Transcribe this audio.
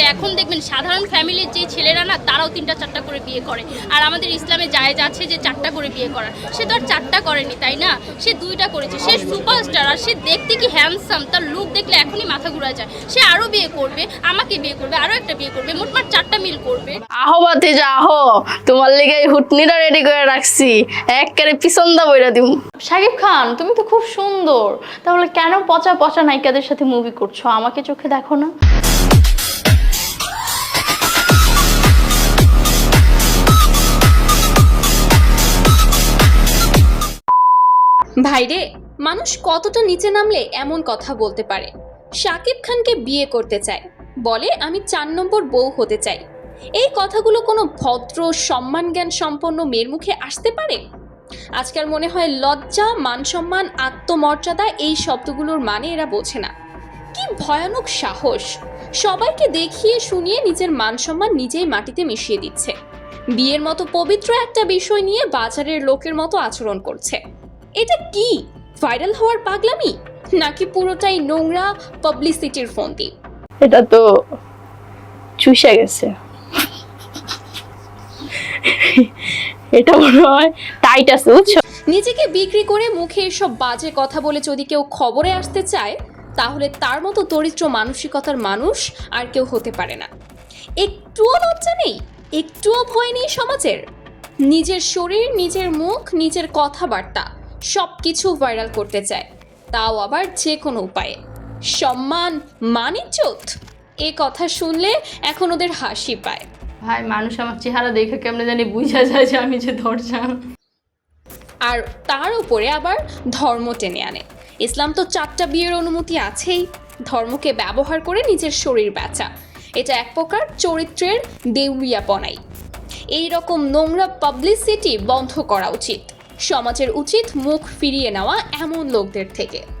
হচ্ছে এখন দেখবেন সাধারণ ফ্যামিলির যে ছেলেরা না তারাও তিনটা চারটা করে বিয়ে করে। আর আমাদের ইসলামে জায়েজ আছে যে চারটা করে বিয়ে করার সে তো আর চারটা করেনি তাই না? সে দুইটা করেছে। সে সুপারস্টার আর সে দেখতে কি হ্যান্ডসাম তার লুক দেখলে এখনই মাথা ঘুরা যায়। সে আরও বিয়ে করবে আমাকে বিয়ে করবে আরও একটা বিয়ে করবে মোটমাট চারটা মিল করবে। আহো বাতে যা আহো তোমার লেগে এই হুটনিটা রেডি করে রাখছি। একবারে পিছন দা বইরা দিম। শাকিব খান তুমি তো খুব সুন্দর। তাহলে কেন পচা পচা নায়িকাদের সাথে মুভি করছ? আমাকে চোখে দেখো না। ভাইরে, মানুষ কতটা নিচে নামলে এমন কথা বলতে পারে? শাকিব খানকে বিয়ে করতে চায়। বলে, আমি চার নম্বর বউ হতে চাই। এই কথাগুলো কোনো ভদ্র সম্মান জ্ঞান সম্পন্ন মেয়ের মুখে আসতে পারে? আজকাল মনে হয় লজ্জা মান সম্মান আত্মমর্যাদা এই শব্দগুলোর মানে এরা বোঝে না। কি ভয়ানক সাহস! সবাইকে দেখিয়ে, শুনিয়ে নিজের মান সম্মান নিজেই মাটিতে মিশিয়ে দিচ্ছে। বিয়ের মতো পবিত্র একটা বিষয় নিয়ে বাজারের লোকের মতো আচরণ করছে। এটা কি? ভাইরাল হওয়ার পাগলামি? নাকি পুরোটাই নোংরা পাবলিসিটির ফন্দি? এটা তো চুষে গেছে। এটা মনে হয় টাইট আছে বুঝছ? নিজেকে বিক্রি করে মুখে এসব বাজে কথা বলে যদি কেউ খবরে আসতে চায় তাহলে তার মতো দরিদ্র মানসিকতার মানুষ আর কেউ হতে পারে না। একটুও লজ্জা নেই একটুও ভয় নেই সমাজের। নিজের শরীর নিজের মুখ নিজের কথাবার্তা। সব কিছু ভাইরাল করতে চায়। তাও আবার যে কোনো উপায়ে। সম্মান মানিজ্যত এ কথা শুনলে এখন ওদের হাসি পায়। ভাই মানুষ আমার চেহারা দেখে কেমনে জানি বুঝা যায় যে আমি যে দরজা আর তার উপরে আবার ধর্ম টেনে আনে। ইসলাম তো চারটা বিয়ের অনুমতি আছেই। ধর্মকে ব্যবহার করে নিজের শরীর বেচা। এটা এক প্রকার চরিত্রের দেউলিয়াপনাই। এই রকম নোংরা পাবলিসিটি বন্ধ করা উচিত। সমাজের উচিত মুখ ফিরিয়ে নেওয়া এমন লোকদের থেকে।